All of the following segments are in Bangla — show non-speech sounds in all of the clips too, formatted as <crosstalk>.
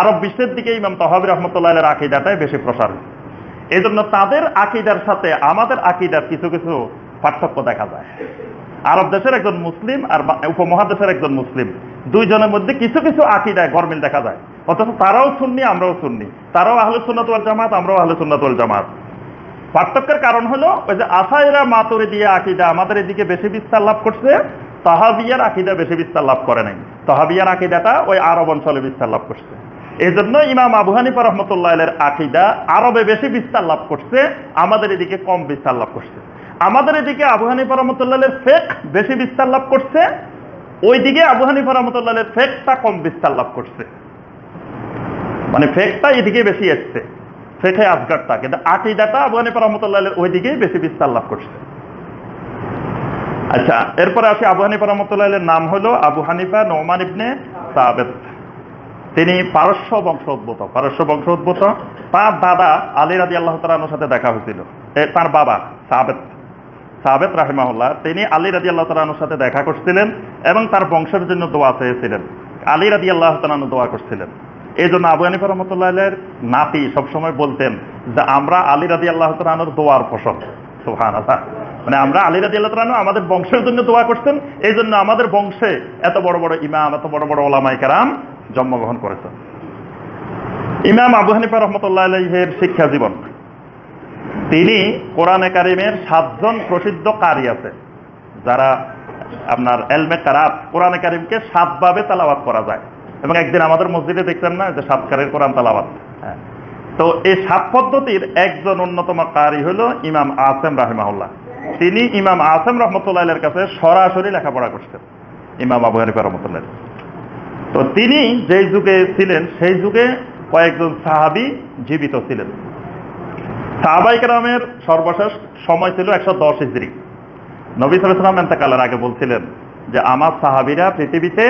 আরব বিশ্বের দিকে ইমাম তহাবি রহমতুল্লাহ আকিদাটাই বেশি প্রসার এই জন্য তাদের আকিদার সাথে আমাদের আকিদার কিছু কিছু পার্থক্য দেখা যায়। আরব দেশের একজন মুসলিম আর উপমহাদেশের একজন মুসলিম, দুইজনের মধ্যে কিছু কিছু আকিদায় গরমিল দেখা যায়। অথচ তারাও শুননি আমরাও শুননি তারাও আহলে সুন্নাতুল জামাত, আমরাও আহলে সুন্নাতুল জামাত। পার্থক্যের কারণ হলো, ওই যে আসাইরা মাতুরে দিয়ে আকিদা আমাদের এদিকে বেশি বিস্তার লাভ করছে, তাহাবিয়ার আকিদা বেশি বিস্তার লাভ করে নাই। তাহাবিয়ার আকিদাটা ওই আরব অঞ্চলে বিস্তার লাভ করছে। এই জন্য ইমাম আবু হানিফা রহমতুল্লাহ আকিদা আরবে বেশি বিস্তার লাভ করছে, আমাদের এদিকে কম বিস্তার লাভ করছে। আমাদের এদিকে আবু হানিফা রহমতুল্লাহ ফেক বেশি বিস্তার লাভ করছে, ওইদিকে আবু হানিফা রহমতুল্লাহ ফেকটা কম বিস্তার লাভ করছে। মানে ফেকটা এদিকে বেশি এসছে, ফেকে আজগারটা কিন্তু আকিদাটা আবু হানিফা রহমতুল্লাহ ওই দিকেই বেশি বিস্তার লাভ করছে। আচ্ছা এরপরে আসি আবু হানিফা রহমতুল্লাহ নাম হলো আবু হানিফা নোমান ইবনে সাবেদ তিনি পারস্য বংশোদ্ভূত। পারস্য বংশোদ্ভূত। তার দাদা আলী রাজি আল্লাহ তালানোর সাথে দেখা হয়েছিল। তার বাবা সাবেদ সাবেদ রাহিমাহুল্লাহ, তিনি আলী রাজি আল্লাহ তালানোর সাথে দেখা করছিলেন এবং তার বংশের জন্য দোয়া চেয়েছিলেন। আলী রাজি আল্লাহ তালানো দোয়া করছিলেন। এই জন্য আবু হানিফা রহমতুল্লাহের নাতি সবসময় বলতেন যে, আমরা আলী রাজি আল্লাহ তালানোর দোয়ার ফসল। সুহান মানে আমরা আলী রাজি আল্লাহ তালানো আমাদের বংশের জন্য দোয়া করছেন এই জন্য আমাদের বংশে এত বড় বড় ইমাম, এত বড় বড় ওলামাই কারাম জন্মগ্রহণ করেছেন ইমাম আবু হানিফা রহমতুল্লাহ আলহের শিক্ষা জীবন। তিনি কোরআনে কারিমের সাতজন প্রসিদ্ধ কারি আছে, যারা আপনার এলমে কারাত কোরআনে কারিমকে সাতভাবে তালাবাত করা যায়। এবং একদিন আমাদের মসজিদে দেখছেন না, যে সাতকারের কোরআন তালাবাত হ্যাঁ। তো এই সাত পদ্ধতির একজন অন্যতম কারি হলো ইমাম আসেম রাহিমাহুল্লাহ। তিনি ইমাম আসেম রহমতুল্লাহ কাছে সরাসরি লেখাপড়া করছেন, ইমাম আবু হানিফা রহমতুল্লাহ তো তিনি যেই যুগে ছিলেন, সেই যুগে কয়েকজন সাহাবি জীবিত ছিলেন। সাহাবাই কেরামের সর্বশেষ সময় ছিল একশো দশ ইজরি নবী সালাম এন্তেকালের আগে বলছিলেন যে, আমার সাহাবিরা পৃথিবীতে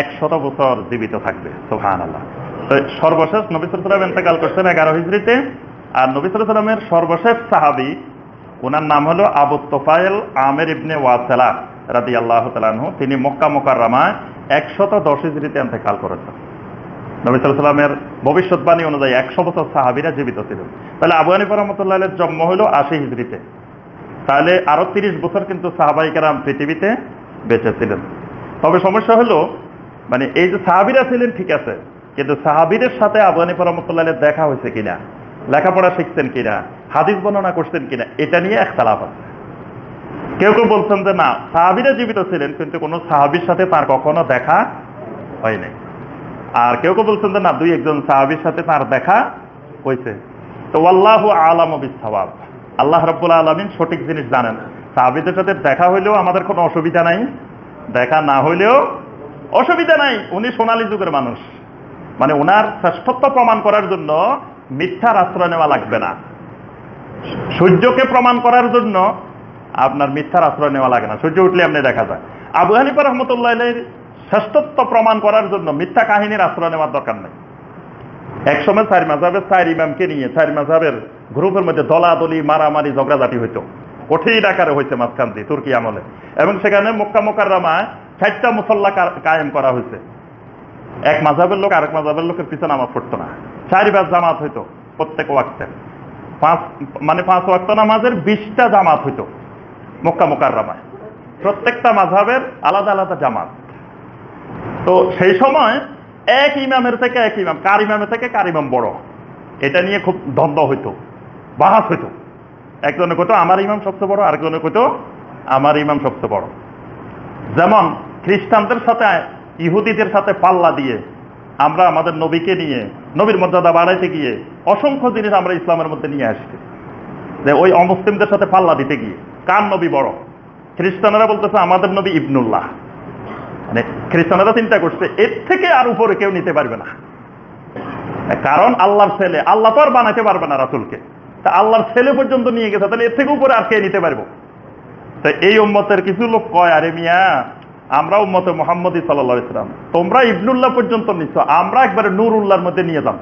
একশত বছর জীবিত থাকবে। সোহান আল্লাহ সর্বশেষ নবী সালাম এন্তেকাল করছেন এগারো হিজড়িতে আর নবী সালামের সর্বশেষ সাহাবি ওনার নাম হলো আবু তোফায়েল আমের ইবনে ওয়াসেলা। রাদি আল্লাহ তালানহু তিনি মক্কা মোকাররামায় একশত দশ হিজড়িতে এন্তেকাল করেছেন। নবী সাল্লামের ভবিষ্যৎবাণী অনুযায়ী একশো বছর সাহাবিরা জীবিত ছিল তাহলে আবু হানিফা রহমতুল্লাহ জন্ম হলো আশি হিজড়িতে। তাহলে আরও তিরিশ বছর কিন্তু সাহাবাইকারাম পৃথিবীতে বেঁচে ছিলেন। তবে সমস্যা হলো মানে এই যে সাহাবিরা ছিলেন, ঠিক আছে, কিন্তু সাহাবিদের সাথে আবু হানিফা রহমতুল্লাহ দেখা হয়েছে কিনা? লেখাপড়া শিখছেন কিনা? হাদিস বর্ণনা করছেন কিনা? এটা নিয়ে একতলাপ আছে। কেউ কেউ বলছেন যে না, সাহাবিরা জীবিত ছিলেন, কিন্তু কোনো সাহাবির সাথে তার কখনো দেখা হয়নি আর কেউ কেউ বলছেন যে না, দুই একজন সাহাবির সাথে তার দেখা হয়েছে তো আল্লাহ আলাম বিসাবাব আল্লাহ রব্বুল আলমিন সঠিক জিনিস জানেন। সাহাবিদের সাথে দেখা হইলেও আমাদের কোনো অসুবিধা নাই, দেখা না হইলেও অসুবিধা নাই। উনি সোনালী যুগের মানুষ। মানে ওনার শ্রেষ্ঠত্ব প্রমাণ করার জন্য মিথ্যার আশ্রয় নেওয়া লাগবে না। সূর্যকে প্রমাণ করার জন্য আপনার মিথ্যার আশ্রয় নেওয়া লাগে না। সূর্য উঠলে আপনি দেখা যায়। আবু হানিফা রহমতুল্লাহ শ্রেষ্ঠত্ব প্রমাণ করার জন্য মিথ্যা কাহিনীর আশ্রয় নেওয়ার দরকার নেই। একসময় চারি মাঝাবের চার ইমামকে নিয়ে, চারি মাঝাবের গ্রুপের মধ্যে দলাদলি, মারামারি, ঝগড়াঝাটি হইতো। কঠিন আকারে হয়েছে মাঝখান দিয়ে, তুর্কি আমলে। এবং সেখানে মক্কা মোকাররামায় ষাটটা মুসল্লা কায়েম করা হয়েছে এক মাঝাবের লোক আরেক মাঝাবের লোকের পিছনে নামাজ পড়তো না। চারিবার জামাত হইতো প্রত্যেক ওয়াক্তে। পাঁচ মানে পাঁচ ওয়াক্ত নামাজের বিশটা জামাত হইতো। মক্কা মোকাররামায়। প্রত্যেকটা মাঝাবের আলাদা আলাদা জামাত। তো সেই সময় এক ইমামের থেকে এক ইমাম, কার ইমামের থেকে কার ইমাম বড়? এটা নিয়ে খুব দ্বন্দ্ব হইতো, বাহাস হইতো। একজনে কইতো, আমার ইমাম সবচেয়ে বড় আরেকজনে কইতো, আমার ইমাম সবচেয়ে বড়। যেমন খ্রিস্টানদের সাথে, ইহুদিদের সাথে পাল্লা দিয়ে আমরা আমাদের নবীকে নিয়ে, নবীর মর্যাদা বাড়াইতে গিয়ে অসংখ্য জিনিস আমরা ইসলামের মধ্যে নিয়ে আসছি। যে ওই অমুসলিমদের সাথে পাল্লা দিতে গিয়ে। কার নবী বড়? খ্রিস্টানরা বলতেছে আমাদের নবী ইবনুল্লাহ। মানে খ্রিস্টানরা চিন্তা করছে, এর থেকে আর উপরে কেউ নিতে পারবে না। কারণ আল্লাহর ছেলে, আল্লাহ তো আর বানাইতে পারবে না রাসুলকে। তা আল্লাহর ছেলে পর্যন্ত নিয়ে গেছে, তাহলে এর থেকে উপরে আর কে নিতে পারব? তো এই উম্মতের কিছু লোক কয়, আরে মিয়া, আমরা উম্মতে মোহাম্মদ সাল্লাহ ইসলাম তোমরা ইবনুল্লাহ পর্যন্ত নিচ্ছ, আমরা একবারে নূর উল্লাহর মধ্যে নিয়ে যাও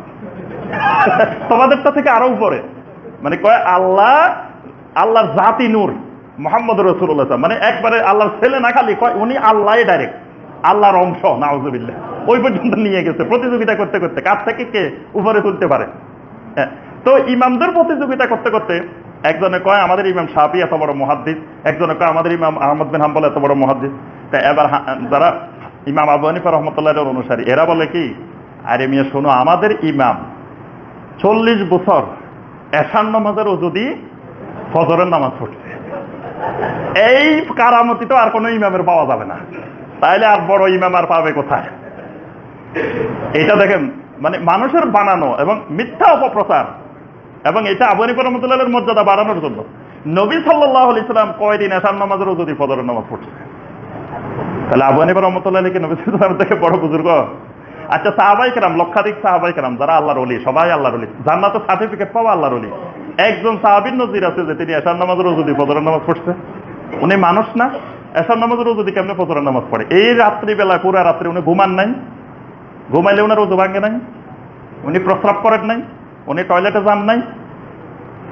তোমাদেরটা থেকে আরও উপরে। মানে কয়, আল্লাহ, আল্লাহর জাতি নূর। মোহাম্মদ রসুল্লাহ মানে একবারে আল্লাহর ছেলে না খালি কয় উনি আল্লাহ ডাইরেক্ট আল্লাহর অংশ নাউজুবিল্লাহ। ওই পর্যন্ত নিয়ে গেছে প্রতিযোগিতা করতে করতে কার থেকে কে উপরে তুলতে পারে? হ্যাঁ, তো ইমামদের প্রতিযোগিতা করতে করতে একজনে কয় আমাদের ইমাম সাহাবি এত বড় মহাদ্দিস। একজনে কয় আমাদের ইমাম আহমদ বিন হাম্বল এত বড় মহাদ্দিস। তা এবার যারা ইমাম আবু হানিফা রহমতুল্লাহ অনুসারী এরা বলে কি আরে মিয়া শোনো আমাদের ইমাম চল্লিশ বছর এশান নামাজেরও যদি ফজরের নামাজ পড়ছে এই কারামতি তো আর কোনো ইমামের পাওয়া যাবে না। তাইলে আর বড় ইমাম আর পাবে কোথায়? এটা দেখেন মানে মানুষের বানানো এবং মিথ্যা অপপ্রচার এবং এটা আবনী রহমতুল্লাহের মর্যাদা বাড়ানোর জন্য। নবী সাল্লাহ ইসলাম কয়দিন এসার নামাজেরও যদি ফজরের নামাজ পড়ছে তাহলে আবু হানিফা রহমতুল্লাহ কি নবী সাল্লাম থেকে বড় বুজুর্গ। আচ্ছা সাহাবাই কেরাম, লক্ষাধিক সাহাবাই কেরাম, যারা আল্লাহর অলি সবাই আল্লাহর অলি জান্নাত সার্টিফিকেট পাওয়া আল্লাহর অলি একজন সাহাবির নজির আছে যে তিনি এসার নামাজেরও যদি ফজরের নামাজ পড়ছে। উনি মানুষ না এসার নামাজেরও যদি কেমনে ফজরের নামাজ পড়ে? এই রাত্রি বেলায় পুরো রাত্রি উনি ঘুমান নাই। ঘুমাইলে ওনার উজু ভাঙে নাই। উনি প্রস্রাব করেন নাই। উনি টয়লেটে যান নাই।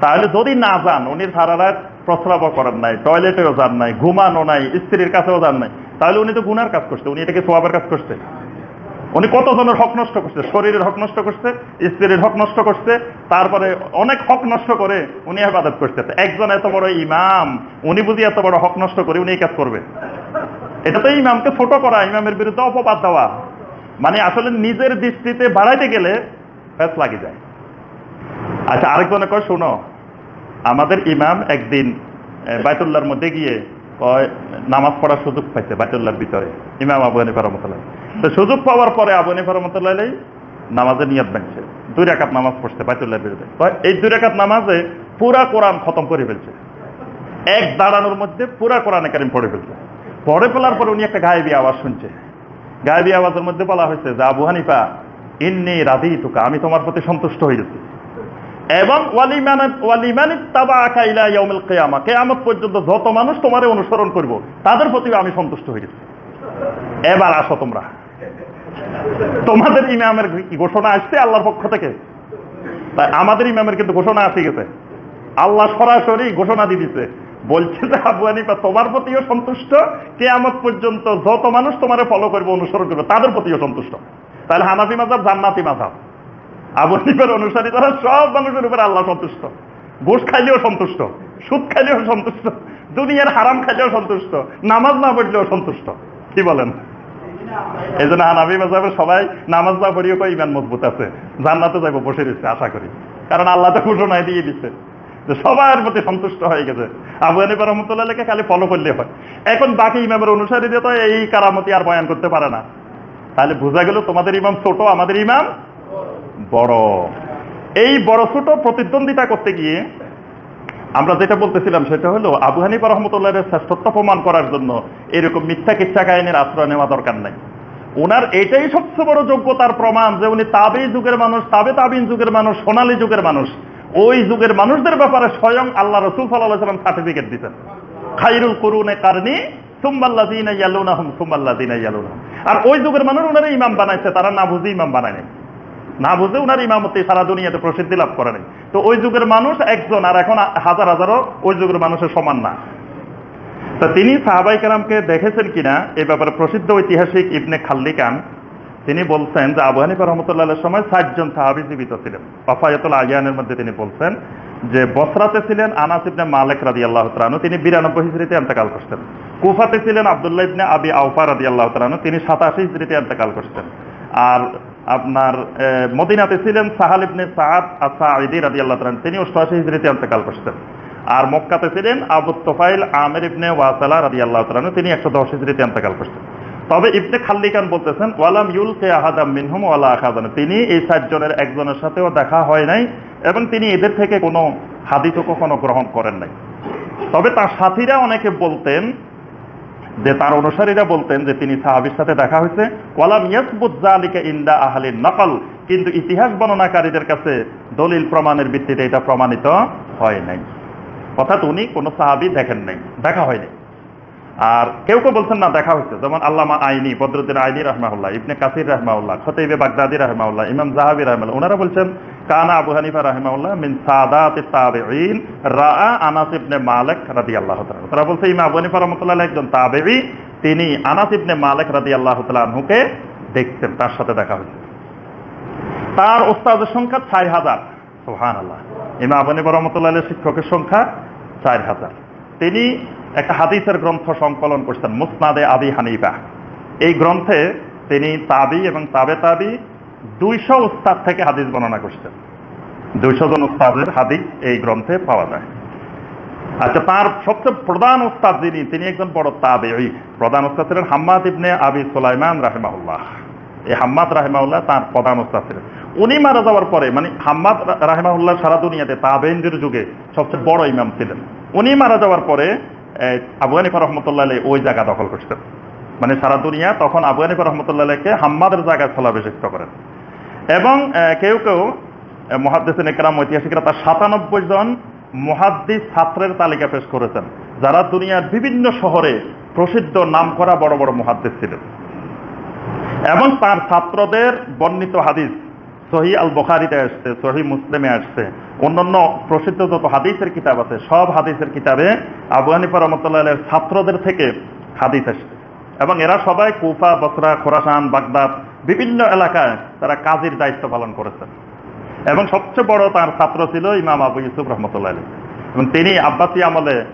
তাহলে যদি না যান, উনি সারা রাত প্রস্রাবও করেন নাই, টয়লেটেও যান নাই ঘুমানো নাই, স্ত্রীর কাছেও যান নাই। তাহলে উনি তো গুনার কাজ করছে, উনি এটাকে সোয়াবের কাজ করছে। উনি কতজনের হক নষ্ট করছে? শরীরের হক নষ্ট করছে স্ত্রীর হক নষ্ট করছে তারপরে অনেক হক নষ্ট করে উনি হেফাজত করছে। একজন এত বড় ইমাম উনি বুঝি এত বড় হক নষ্ট করে উনি এই কাজ করবে? এটা তো ইমামকে ছোট করা ইমামের বিরুদ্ধে অপবাদ দেওয়া। মানে আসলে নিজের দৃষ্টিতে বাড়াইতে গেলে ফ্যাস লাগে যায়। আচ্ছা আরেকজনে কয় শোনো আমাদের ইমাম একদিন এ, বাইতুল্লাহর মধ্যে গিয়ে নামাজ পড়ার সুযোগ পাইছে বাইতুল্লাহর ভিতরে। ইমাম আবু হানিফা রহমতুল্লাহ। সুযোগ পাওয়ার পরে আবু হানিফা রহমতুল্লাহ নামাজে নিয়ত বানছে দুই রাকাত নামাজ পড়ছে বাইতুল্লাহর বিরুদ্ধে এই দুই রাকাত নামাজে পুরা কোরআন খতম করে ফেলছে। এক দাঁড়ানোর মধ্যে পুরা কোরআনে কারিম পড়ে ফেলছে। পড়ে ফেলার পরে উনি একটা গায়েবী আওয়াজ শুনছে। গায়েবী আওয়াজের মধ্যে বলা হয়েছে যে, আবু হানিফা, ইন্নি রাধি তুকা আমি তোমার প্রতি সন্তুষ্ট হয়ে গেছি এবং কেয়ামত পর্যন্ত যত মানুষ তোমারে অনুসরণ করব, তাদের প্রতি আমি সন্তুষ্ট হয়ে গেছি এবার আসো তোমরা। তোমাদের ইমামের ঘোষণা আসছে আল্লাহর পক্ষ থেকে? তাই আমাদের ইমামের কিন্তু ঘোষণা আসে গেছে। আল্লাহ সরাসরি ঘোষণা দিয়ে দিছে। বলছে যে, আবু হানিফা, তোমার প্রতিও সন্তুষ্ট? কেয়ামত পর্যন্ত যত মানুষ তোমারে ফলো করবে, অনুসরণ করবে, তাদের প্রতিও সন্তুষ্ট। তাহলে হানাফি মাজাব জান্নাতি মাজাব আবু হানিফার অনুসারী তারা সব মানুষের উপরে আল্লাহ সন্তুষ্ট। ঘুষ খাইলেও সন্তুষ্ট, সুদ খাইলেও সন্তুষ্ট, দুনিয়ার হারাম খাইলেও সন্তুষ্ট, নামাজ না পড়লেও সন্তুষ্ট। কি বলেন? এই জন্য হানাফি মাজাবের সবাই নামাজ না পড়িও কই ইমান মজবুত আছে? জান্নাতে যাব বসে রয়েছে, আশা করি। কারণ আল্লাহ তো ঘোষণায় দিয়ে দিচ্ছে যে সবার প্রতি সন্তুষ্ট হয়ে গেছে। আবু হানিফা রহমতুল্লাহকে খালি ফলো করলে হয়। এখন বাকি ইমামের অনুসারীদের তো এই কারামতি আর বয়ান করতে পারে না। তাহলে বোঝা গেল তোমাদের ইমাম ছোট, আমাদের ইমাম বড়। এই বড় ছোট প্রতিদ্বন্দ্বিতা করতে গিয়ে আমরা যেটা বলতেছিলাম সেটা হলো, আবু হানিফা রহমতুল্লাহের শ্রেষ্ঠত্ব প্রমাণ করার জন্য এরকম মিথ্যা কিচ্ছা কাহিনীর আশ্রয় নেওয়া দরকার নাই। ওনার এটাই সবচেয়ে বড় যোগ্যতার প্রমাণ যে উনি তাবে যুগের মানুষ, তাবে তাবিন যুগের মানুষ, সোনালী যুগের মানুষ। ওই যুগের মানুষদের ব্যাপারে স্বয়ং আল্লাহ রসুল সাল্লাহ সাল্লাম সার্টিফিকেট দিতেন। খাইরুল করুনে কারণে সুম্মাল্লাদিনা ইয়ালুনাহুম আর ওই যুগের মানুষ ওনারা ইমাম বানাইছে, তারা না বুঝে ইমাম বানায় নাই। না বুঝে উনার ইমামতি সারা দুনিয়াতে প্রসিদ্ধি লাভ করে নাই। তো ওই যুগের মানুষ একজন, আর এখন হাজার হাজারও ওই যুগের মানুষের সমান না। তা তিনি সাহাবাই কালামকে দেখেছেন কিনা, এ ব্যাপারে প্রসিদ্ধ ঐতিহাসিক ইবনে খাল্লিকান, তিনি বলছেন যে আবু হানিফা রহমতুল্লাহের সময় ষাটজন সাহাবি জীবিত ছিলেন। অফায়তুল আয়ানের মধ্যে তিনি বলছেন যে বসরাতে ছিলেন আনাস ইবনে মালেক রাদি আল্লাহ তালানু তিনি বিরানব্বই হিজড়িতে এন্তেকাল করছেন। কুফাতে ছিলেন আবদুল্লাহ ইবনে আবি আউফা রাদি আল্লাহ তালানু তিনি সাতাশি হিজড়িতে এন্তেকাল করছেন। আর আপনার মদিনাতে ছিলেন সাহাল ইবনে আসা আইদি রাদি আল্লাহ তিনি অষ্টআশি হিজড়িতে অন্তকাল করছেন। আর মক্কাতে ছিলেন আবু তোফাইল আমের ইবনে ওয়াসালা রাদি আল্লাহ তালানু তিনি একশো দশ হিজড়িতে অন্তকাল করছেন। তবে ইবনে খাল্লিকান বলতেছেন, ওয়ালাম ইউল কে আহাদাম মিনহুম ওয়ালা আখাদান। তিনি এই সাতজনের একজনের সাথেও দেখা হয় নাই এবং তিনি এদের থেকে কোনো হাদিসও কখনো গ্রহণ করেন নাই। তবে তার সাথীরা অনেকে বলতেন যে তার অনুসারীরা বলতেন যে তিনি সাহাবির সাথে দেখা হয়েছে। ওয়ালাম ইয়াসবুত জালিকা ইন্দা আহলিন নকল। কিন্তু ইতিহাস বর্ণনাকারীদের কাছে দলিল প্রমাণের ভিত্তিতে এটা প্রমাণিত হয় নাই। অর্থাৎ উনি কোনো সাহাবি দেখেন নাই, দেখা হয়নি। আর কেউ কেউ বলছেন, না, দেখা হয়েছে। যেমন আল্লামা আইনি, বদরুদ্দিন আইনি রহমাউল্লাহ ইবনে কাসির রহমাউল্লাহ খতেইবে বাগদাদি রহমাউল্লাহ ইমাম জাহাবি রহমাউল্লাহ ওনারা বলছেন, কানা আবু হানিফা রহমাউল্লাহ মিন সাদাত তাবেঈন, রাআ আনাস ইবনে মালিক রাদিয়াল্লাহু তাআলা তারা বলছে, ইমাম আবু হানিফা রহমাতুল্লাহ একজন তাবেঈ, তিনি আনাস ইবনে মালিক রাদিয়াল্লাহু তাআলা আনহুকে দেখতেন তার সাথে দেখা হয়েছে। তার ওস্তাদের সংখ্যা ছয় হাজার। সোহান আল্লাহ ইমা আবানি রহমতুল্লাহ শিক্ষকের সংখ্যা চার হাজার। তিনি একটা হাদিসের গ্রন্থ সংকলন করছেন মুসনাদে আবি হানিফা। এই গ্রন্থে তিনি তাবি এবং তাবে তাবি দুইশো উস্তাদ থেকে হাদিস বর্ণনা করছেন। দুইশো জন উস্তাদের হাদিস এই গ্রন্থে পাওয়া যায়। আচ্ছা তার সবচেয়ে প্রধান উস্তাদ যিনি, তিনি একজন বড় তাবে, ওই প্রধান উস্তাদ ছিলেন হাম্মাদ ইবনে আবি সুলাইমান রাহেমাউল্লাহ এই হাম্মাদ রাহেমাউল্লাহ তার প্রধান উস্তাদ ছিলেন। উনি মারা যাওয়ার পরে মানে হাম্মাদ রাহেমাউল্লাহ সারা দুনিয়াতে তাবেন্দ্রের যুগে সবচেয়ে বড় ইমাম ছিলেন। উনি মারা যাওয়ার পরে আবু রহমতুল্লাহ ওই জায়গা দখল করছেন। মানে সারা দুনিয়া তখন আবু হানিফা রহমতুল্লাহ আলাইকে হাম্মাদের জায়গায় স্থলাভিষিক্ত করেন। এবং কেউ কেউ মহাদ্দেসিন একরাম, ঐতিহাসিকরা তার সাতানব্বই জন মহাদ্দিস ছাত্রের তালিকা পেশ করেছেন, যারা দুনিয়ার বিভিন্ন শহরে প্রসিদ্ধ নামকরা বড় বড় মহাদ্দিস ছিলেন। এবং তার ছাত্রদের বর্ণিত হাদিস সহি আল বখারিতে আসছে, সহি মুসলিমে আসছে। অন্যান্য প্রসিদ্ধ যত হাদিসের কিতাব আছে, সব হাদিসের কিতাবে আবু হানিফা ছাত্রদের থেকে হাদিস আসছে। এবং এরা সবাই কুফা, বসরা, খোরাসান, বাগদাদ, বিভিন্ন এলাকায় তারা কাজীর দায়িত্ব পালন করেছেন। এবং সবচেয়ে বড় তার ছাত্র ছিল ইমাম আবু ইউসুফ রহমতুল্লাহ আলী এবং তিনি আব্বাসী আমলে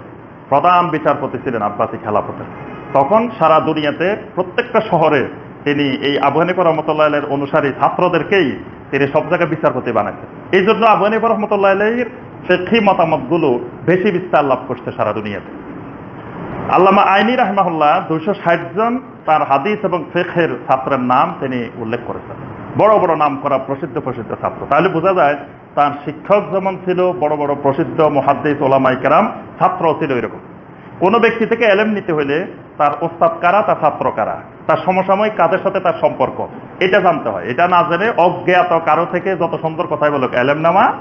প্রধান বিচারপতি ছিলেন, আব্বাসী খেলাফতে। তখন সারা দুনিয়াতে প্রত্যেকটা শহরে তিনি এই আবু রহমতুল্লাহ আলের অনুসারী ছাত্রদেরকেই তিনি সব জায়গায় বিচারপতি বানাইছেন। এই জন্য আবু হানিফা রহমতুল্লাহ আলীর শেখি মতামতগুলো বেশি বিস্তার লাভ করছে সারা দুনিয়াতে। আল্লামা আইনি রাহমাহুল্লাহ দুইশো ষাট জন তার হাদিস এবং ফেখের ছাত্রের নাম তিনি উল্লেখ করেছেন। বড় বড় নাম করা প্রসিদ্ধ প্রসিদ্ধ ছাত্র। তাহলে বোঝা যায় তার শিক্ষক যেমন ছিল, বড় বড় প্রসিদ্ধ মহাদ্দিস ওলামাই কেরাম ছাত্রও ছিল এরকম। কোনো ব্যক্তি থেকে এলেম নিতে হলে তার ওস্তাদ কারা, তার ছাত্র কারা? তার সমসাময়িক কাজের সাথে তার সম্পর্ক? এটা জানতে হয়। এটা না জেনে অজ্ঞাত কারও থেকে যত সুন্দর কথাই বলুক, এলেম নামা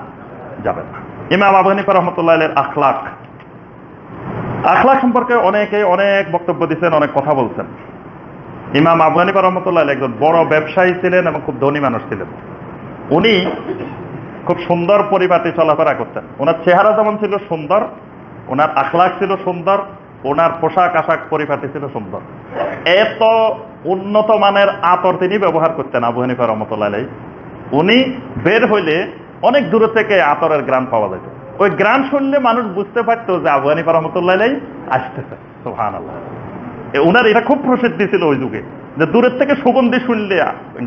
যাবে না। ইমাম আবু রহমতুল্লাহ আখলাক। আখলাক সম্পর্কে অনেকে অনেক বক্তব্য দিচ্ছেন অনেক কথা বলছেন। ইমাম আবু রহমতুল্লাহ একজন বড় ব্যবসায়ী ছিলেন এবং খুব ধনী মানুষ ছিলেন। উনি খুব সুন্দর পরিপাটি চলাফেরা করতেন। ওনার চেহারা যেমন ছিল সুন্দর ওনার আখলাক ছিল সুন্দর, ওনার পোশাক আশাক পরিপাটি ছিল সুন্দর। এত উন্নত মানের আতর তিনি ব্যবহার করতেন আবু হানিফা রহমতুল্লাহ উনি বের হইলে অনেক দূর থেকে আতরের গ্রাম পাওয়া যেত। ওই গ্রাম শুনলে মানুষ বুঝতে পারতো যে আবু হানিফা রহমতুল্লাহ আসতেছে। সোহান আল্লাহ ওনার এটা খুব প্রসিদ্ধি ছিল ওই যুগে, যে দূরের থেকে সুগন্ধি শুনলে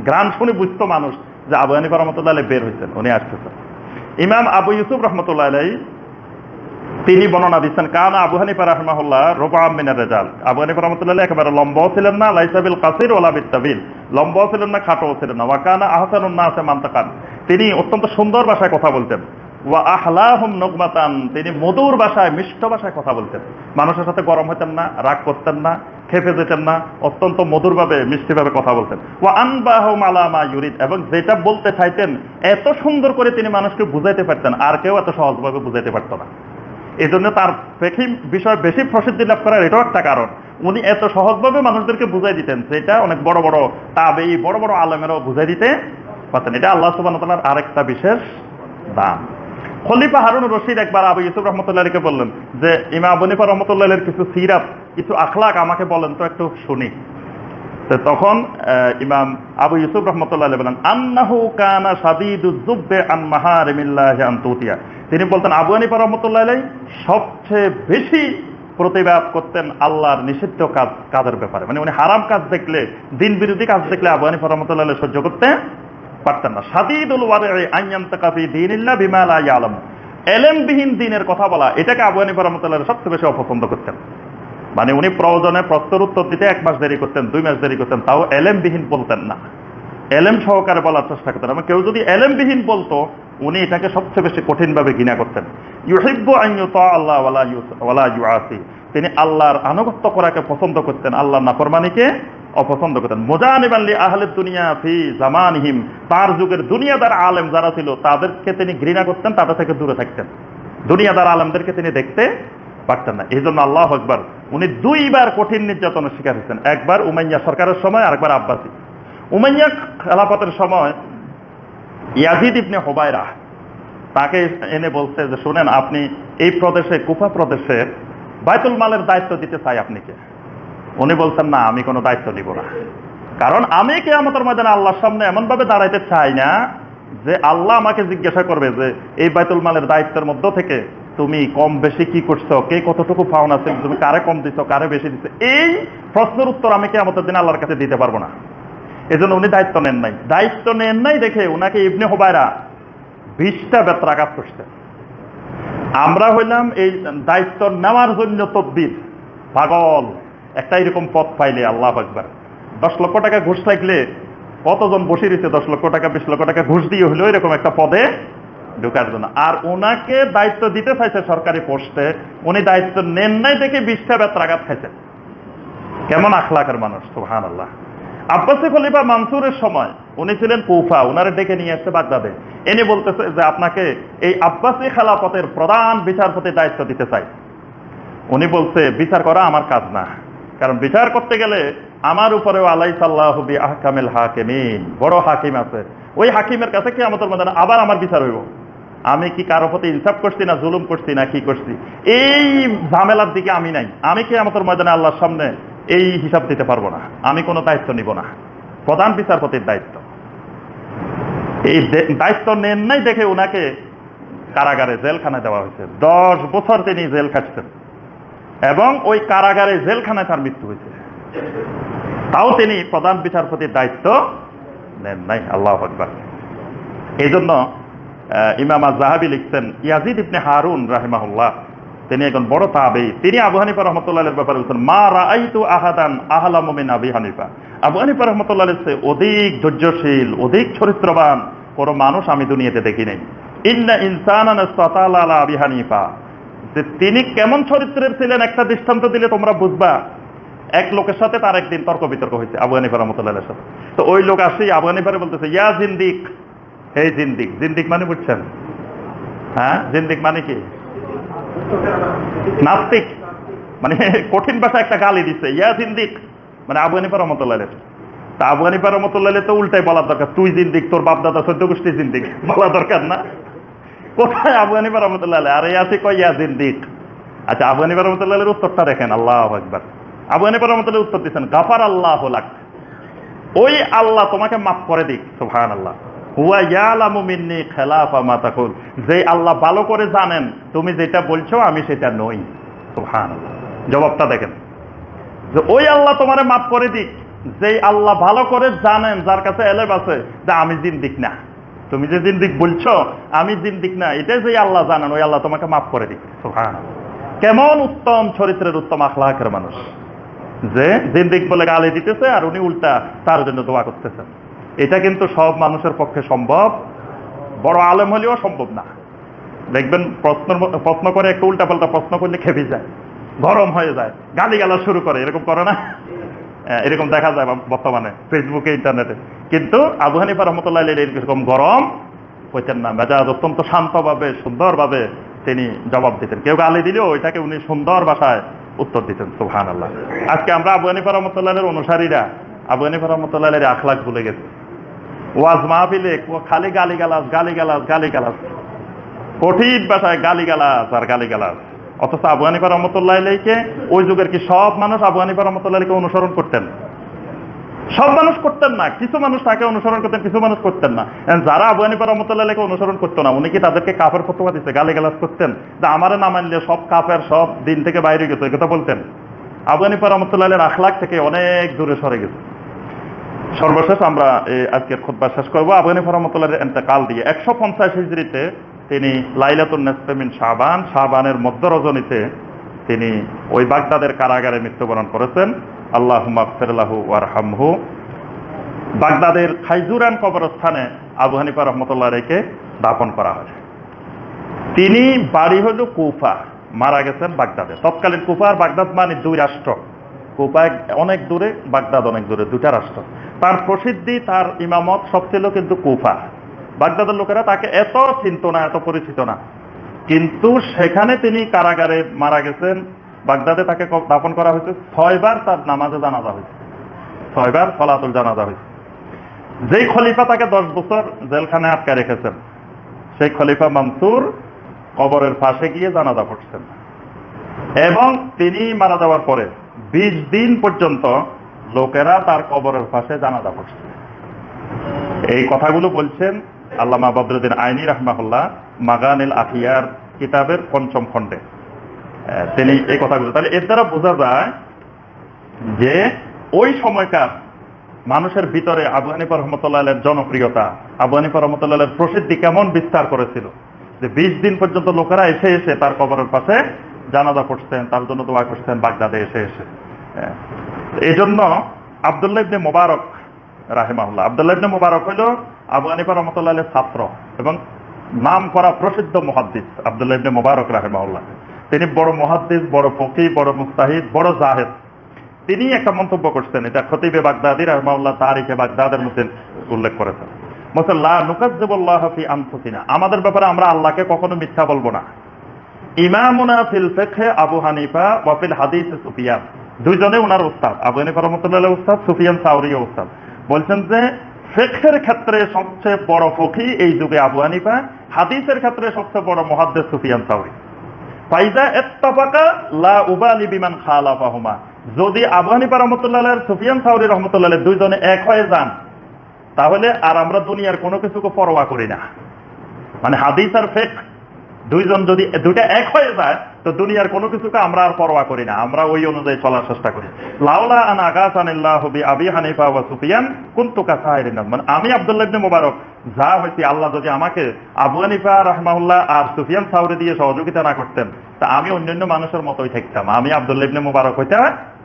গ্রাম শুনে বুঝতো মানুষ যে আবু হানিফা রহমতুল্লাহ বের হয়েছেন উনি আসতেছেন। ইমাম আবু ইউসুফ রহমতুল্লাহ তিনি বর্ণনা দিচ্ছেন, কান আবু হানিফা রহমাহুল্লাহ রোবা মিনার রেজাল। আবু হানিফা রহমতুল্লাহ একেবারে লম্বাও ছিলেন না লাইসাবিল কাসির ওলা বিত্তাবিল লম্বাও ছিলেন না খাটোও ছিলেন না। ওয়াকানা আহসানুন না আছে মান্তাকান। তিনি অত্যন্ত সুন্দর ভাষায় কথা বলতেন। ওয়া আহলাহুম নগমাতান। তিনি মধুর ভাষায়, মিষ্ট ভাষায় কথা বলতেন। মানুষের সাথে গরম হতেন না, রাগ করতেন না, খেপে যেতেন না, অত্যন্ত মধুরভাবে, মিষ্টিভাবে কথা বলতেন। ওয়া আনবাহুম আলা মা ইউরিদ। এবং যেটা বলতে চাইতেন, এত সুন্দর করে তিনি মানুষকে বুঝাইতে পারতেন, আর কেউ এত সহজভাবে বুঝাইতে পারতো না। এই জন্য তার প্রেক্ষী বিষয় বেশি প্রসিদ্ধি লাভ করার এটাও একটা কারণ। উনি এত সহজভাবে মানুষদেরকে বুঝাই দিতেন, সেটা অনেক বড় বড় তাবেই, বড় বড় আলমেরও বুঝাই দিতে পারতেন। এটা আল্লাহ সুবাহ আরেকটা বিশেষ দান। খলিফা হারুন রশিদ একবার আবু ইউসুফ রহমতুল্লাহকে বললেন যে ইমা বনিফা রহমতুল্লাহের কিছু সিরাত, কিছু আখলাক আমাকে বলেন, তো একটু শুনি। তখন ইমাম আবু ইউসুফ রহমতুল্লাহ বলেন, আন্নাহু কানা সাদিদু আন মাহারিমিল্লাহি আন তুতিয়া। তিনি বলতেন, আবু হানিফা রহমতুল্লাহ সবচেয়ে বেশি প্রতিবাদ করতেন আল্লাহর নিষিদ্ধ কাজ, কাজের ব্যাপারে। মানে উনি হারাম কাজ দেখলে, দিন বিরোধী কাজ দেখলে আবু হানিফা রহমতুল্লাহ সহ্য করতে পারতেন না। সাদিদুল ওয়ারে আইয়াম তাকাফি দিনিল্লাহ বিমা লা ইয়ালাম। এলেমবিহীন দিনের কথা বলা, এটাকে আবু হানিফা রহমতুল্লাহ সবচেয়ে বেশি অপছন্দ করতেন। মানে উনি প্রয়োজনে প্রশ্নের উত্তর দিতে এক মাস দেরি করতেন, দুই মাস দেরি করতেন, তাও এলেমবিহীন বলতেন না। এলেম সহকারে বলার চেষ্টা করতেন। এবং কেউ যদি এলেমবিহীন বলতো, উনি এটাকে সবচেয়ে বেশি কঠিনভাবে ঘৃণা করতেন। ইউহিব্বু আন আল্লাহ ওয়ালা ইউআসি। তিনি আল্লাহর আনুগত্য করাকে পছন্দ করতেন, আল্লাহর নাফরমানিকে অপছন্দ করতেন। মোজানিবাল্লি আহলে দুনিয়া ফি জামানহিম। তার যুগের দুনিয়াদার আলেম যারা ছিল, তাদেরকে তিনি ঘৃণা করতেন, তাদের থেকে দূরে থাকতেন। দুনিয়াদার আলেমদেরকে তিনি দেখতে পারতেন না। এই জন্য আল্লাহ একবার উনি দুইবার কঠিন নির্যাতনের শিকার হয়েছেন। একবার উমাইয়া সরকারের সময়, আরেকবার আব্বাসী। উমাইয়া খেলাফতের সময় ইয়াজিদ ইবনে হোবায়রা তাকে এনে বলছে যে, শুনেন, আপনি এই প্রদেশে, কুফা প্রদেশে বাইতুল মালের দায়িত্ব দিতে চাই আপনি কে? উনি বলছেন, না, আমি কোনো দায়িত্ব নিব না। কারণ আমি কে আমাদের ময়দানে আল্লাহর সামনে এমন ভাবে দাঁড়াইতে চাই না যে আল্লাহ আমাকে জিজ্ঞাসা করবে যে, এই বাইতুল মালের দায়িত্বের মধ্য থেকে তুমি কম বেশি কি করছ? কে কতটুকু পাওনা আছে? তুমি কারে কম দিছো? কারে বেশি দিছো? এই প্রশ্নের উত্তর আমি কে আমাদের দিন আল্লাহর কাছে দিতে পারব না। এজন্য উনি দায়িত্ব নেন নাই। দায়িত্ব নেন নাই দেখে উনাকে ইবনে হোবায়রা বিশটা বেত্রাঘাত করছে। আমরা হইলাম এই দায়িত্ব নেওয়ার জন্য তদ্বির। পাগল। একটা এরকম পথ পাইলে আল্লাহ একবার দশ লক্ষ টাকা ঘুষ থাকলে কতজন বসে দিচ্ছে দশ লক্ষ টাকা, বিশ লক্ষ টাকা ঘুষ দিয়ে হলো এরকম একটা পদে ঢোকার জন্য। আর ওনাকে দায়িত্ব দিতে চাইছে সরকারি পোস্টে, উনি দায়িত্ব নেন নাই দেখে বিশটা বেত্রাঘাত খাইছে। কেমন আখলাকের মানুষ সুহান আল্লাহ আব্বাসি খলিফা মানসুরের সময় উনি ছিলেন কৌফা, উনারে ডেকে নিয়ে আসছে বাগদাদে। এনে বলতেছে যে আপনাকে এই আব্বাসি খেলাফতের প্রধান বিচারপতির দায়িত্ব দিতে চাই। উনি বলছে, বিচার করা আমার কাজ না। কারণ বিচার করতে গেলে আমার উপরেও আলাই সাল্লাহবি আহকামেল হাকিমিন, বড় হাকিম আছে। ওই হাকিমের কাছে কি আমাদের মধ্যে আবার আমার বিচার হইব। আমি কি কারও প্রতি ইনসাফ করছি না জুলুম করছি না কি করছি? এই ঝামেলার দিকে আমি নাই। আমি কি আমাদের ময়দানে আল্লাহর সামনে এই হিসাব দিতে পারব না। আমি কোনো দায়িত্ব নিব না। প্রধান বিচারপতির দায়িত্ব। এই দায়িত্ব নেন নাই দেখে ওনাকে কারাগারে জেলখানায় দেওয়া হয়েছে। দশ বছর তিনি জেল খাটছেন। এবং ওই কারাগারে জেলখানায় তার মৃত্যু হয়েছে। তাও তিনি প্রধান বিচারপতির দায়িত্ব নেন নাই। আল্লাহ এই জন্য ইমাম জাহাবি লিখছেন, ইয়াজিদ ইবনে হারুন রাহিমাহুল্লাহ। তিনি একজন বড় তাবেই তিনি আবু হানিফা রহমতুল্লাহের ব্যাপারে বলছেন, মা রাআইতু আহাদান আহলা মুমিন আবি হানিফা। আবু হানিফা রহমতুল্লাহের চেয়ে অধিক ধৈর্যশীল, অধিক চরিত্রবান কোন মানুষ আমি দুনিয়াতে দেখি নাই। ইন্না ইনসানান আলা আবি হানিফা। যে তিনি কেমন চরিত্রের ছিলেন, একটা দৃষ্টান্ত দিলে তোমরা বুঝবা। এক লোকের সাথে তার একদিন তর্ক বিতর্ক হয়েছে, আবু হানিফা রহমতুল্লাহের সাথে। তো ওই লোক আসি আবু হানিফারে বলতেছে, ইয়া জিন্দিক হে জিন্দিক জিন্দিক মানে বুঝছেন? হ্যাঁ? জিন্দিক মানে কি? নাস্তিক। মানে <laughs> কঠিন ভাষা একটা গালি দিচ্ছে ইয়া জিন্দিক। মানে আবু হানিফা রহমতুল্লাহ তা আবু হানিফা রহমতুল্লাহ তো উল্টাই বলার দরকার। তুই জিন্দিক, তোর বাপ দাদা সদ্য গোষ্ঠী জিন্দিক। <laughs> বলা দরকার না। কোথায় আবু হানিফা রহমতুল্লাহ আর এই আছে কয় ইয়া জিন্দিক? আচ্ছা আবু হানিফা রহমতুল্লাহের উত্তরটা দেখেন। আল্লাহ একবার আবু হানিফা রহমতুল্লাহ উত্তর দিচ্ছেন গাফার আল্লাহ লাক। ওই আল্লাহ তোমাকে মাফ করে দিক। সুবহান আল্লাহ যে আল্লাহ ভালো করে জানেন, তুমি যেটা বলছো, আমি সেটা নই। জবাবটা দেখেন। যে ওই আল্লাহ মাফ করে দিক। যে আল্লাহ ভালো করে জানেন, যার কাছে এলেম আছে, যে আমি না। তুমি যে জিন্দিক বলছো, আমি জিন্দিক না। এটাই যে আল্লাহ জানেন, ওই আল্লাহ তোমাকে মাফ করে দিক। সুবহান কেমন উত্তম চরিত্রের উত্তম আখলাকের মানুষ। যে জিন্দিক বলে গালি দিতেছে আর উনি উল্টা তার জন্য দোয়া করতেছেন এটা কিন্তু সব মানুষের পক্ষে সম্ভব। বড় আলেম হলেও সম্ভব না। দেখবেন প্রশ্ন প্রশ্ন করে একটু উল্টা পাল্টা প্রশ্ন করলে খেপে যায় গরম হয়ে যায় গালি গালা শুরু করে এরকম করে না? হ্যাঁ, এরকম দেখা যায় বর্তমানে ফেসবুকে ইন্টারনেটে। কিন্তু আবু হানিফা রহমতুল্লাহ এরকম গরম হইতেন না মেজাজ অত্যন্ত শান্তভাবে সুন্দরভাবে তিনি জবাব দিতেন। কেউ গালি দিলেও ওইটাকে উনি সুন্দর ভাষায় উত্তর দিতেন সুহান আল্লাহ আজকে আমরা আবু হানিফা রহমতুল্লাহের অনুসারীরা আবু হানিফা রহমতুল্লাহের আখলাখ ভুলে গেছি। ওয়াজ মাহফিলে খালি গালি গালাস গালি গালাস গালি গালাস কঠিন ভাষায় গালি গালাস আর গালি গালাস অথচ হানিফা রহমতুল্লাহ আলাইকে ওই যুগের কি সব মানুষ হানিফা রহমতুল্লাহ আলীকে অনুসরণ করতেন? সব মানুষ করতেন না, কিছু মানুষ তাকে অনুসরণ করতেন, কিছু মানুষ করতেন না। যারা আবু হানিফা রহমতুল্লাহ আলীকে অনুসরণ করতো না, উনি কি তাদেরকে কাফের ফতোয়া দিচ্ছে গালি গালাস করতেন? যে আমারে না মানলে সব কাফের সব দিন থেকে বাইরে গেছে কথা বলতেন। হানিফা রহমতুল্লাহ আখলাখ থেকে অনেক দূরে সরে গেছে। সর্বশেষ আমরা আজকের খুদ্া শেষ করব। আবু হানিফা রহমতুল্লাহের এন্তেকাল দিয়ে একশো পঞ্চাশ হিজড়িতে তিনি লাইলাতুল নেসমিন শাহবান শাহবানের মধ্য রজনীতে তিনি ওই বাগদাদের কারাগারে মৃত্যুবরণ করেছেন। আল্লাহ মাকফিরাহু ওয়ারহামহু। বাগদাদের খাইজুরান কবরস্থানে আবু হানিফা রেখে দাপন করা হয়। তিনি বাড়ি হল কুফা, মারা গেছেন বাগদাদে। তৎকালীন কুফা আর বাগদাদ মানে দুই রাষ্ট্র। কুফা অনেক দূরে, বাগদাদ অনেক দূরে দুটা রাষ্ট্র। তার প্রসিদ্ধি, তার ইমামত সব ছিল কিন্তু কুফা। বাগদাদের লোকেরা তাকে এত চিনত না, এত পরিচিত না। কিন্তু সেখানে তিনি কারাগারে মারা গেছেন। বাগদাদে তাকে দাফন করা হয়েছে। ছয়বার তার নামাজে জানাজা হয়েছে। ছয়বার ফলাতুল জানাজা হয়েছে। যেই খলিফা তাকে দশ বছর জেলখানায় আটকে রেখেছেন, সেই খলিফা মানসুর কবরের পাশে গিয়ে জানাজা পড়ছেন। এবং তিনি মারা যাওয়ার পরে বিশ দিন পর্যন্ত লোকেরা তার কবরের পাশে জানাজা পড়ছে এই কথাগুলো বলছেন আল্লামা বদরুদ্দিন আইনি রহমাহুল্লাহ মাগানিল আখিয়ার কিতাবের পঞ্চম খণ্ডে। তিনি এই কথাগুলো তাহলে এর দ্বারা বোঝা যায় যে ওই সময়কার মানুষের ভিতরে আবু হানিফা রহমতুল্লাহ জনপ্রিয়তা, আবু হানিফা রহমতুল্লাহ প্রসিদ্ধি কেমন বিস্তার করেছিল? যে বিশ দিন পর্যন্ত লোকেরা এসে এসে তার কবরের পাশে জানাজা পড়ছেন, তার জন্য দোয়া করছেন, বাগদাদে এসে এসে। হ্যাঁ। এই জন্য আবদুল্লাহ ইবনে মোবারক, রাহেমাহুল্লাহ, আবদুল্লাহ ইবনে মোবারক হইল আবু হানিফা রহমতুল্লাহ ছাত্র এবং নাম করা প্রসিদ্ধ মহাদ্দিস আবদুল্লাহ ইবনে মোবারক, রাহেমাহুল্লাহ। তিনি বড় মহাদ্দিস, বড় ফকি, বড় মুস্তাহিদ, বড় জাহেদ। তিনি একটা মন্তব্য করছেন, এটা খতিবে বাগদাদি রহমাউল্লাহ তারিখে বাগদাদের মধ্যে উল্লেখ করেছেন। মুসল্লাহ নুকাজ্জবুল্লাহ ফি আনফুসিনা। আমাদের ব্যাপারে আমরা আল্লাহকে কখনো মিথ্যা বলব না। ইমামুনা ফিল ফিকহে আবু হানিফা ওয়া ফিল হাদিস সুফিয়ান। ওনার উস্তাদ। আবু হানিফা রহমতুল্লাহ উস্তাদ, সুফিয়ান উস্তাদ। বলছেন যে, ফিকহের ক্ষেত্রে সবচেয়ে বড় ফকি এই যুগে আবু হানিফা, হাদিসের ক্ষেত্রে সবচেয়ে বড় সুফিয়ান সাউরি। ফাইজা লা উবালি বিমান যদি আবু হানিফা রহমতুল্লাহ সুফিয়ান সাউরি রহমতুল্লাহ দুইজনে এক হয়ে যান, তাহলে আর আমরা দুনিয়ার কোনো কিছুকে পরোয়া করি না। মানে হাদিস আর ফেক দুইজন যদি দুইটা এক হয়ে যায়, তো দুনিয়ার কোনো কিছুকে আমরা আর পরোয়া করি না। আমরা ওই অনুযায়ী চলার চেষ্টা করি। লাউলা আন আগাসানিল্লাহ বি আবি হানিফা ওয়া সুফিয়ান কুনতু কাসাইরিন নাস। মানে আমি আব্দুল্লাহ ইবনে মুবারক যা হইছি, আল্লাহ যদি আমাকে আবু হানিফা রাহমাহুল্লাহ আর সুফিয়ান সাউরি দিয়ে সহযোগিতা না করতেন, তা আমি অন্যান্য মানুষের মতোই থাকতাম। আমি আব্দুল্লাহ ইবনে মুবারক হইতে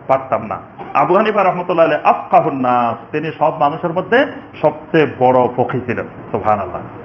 পারতাম না। আবু হানিফা রহমতুল্লাহ আফকাহুন নাস, তিনি সব মানুষের মধ্যে সবচেয়ে বড় পক্ষী ছিলেন। সুবহানাল্লাহ।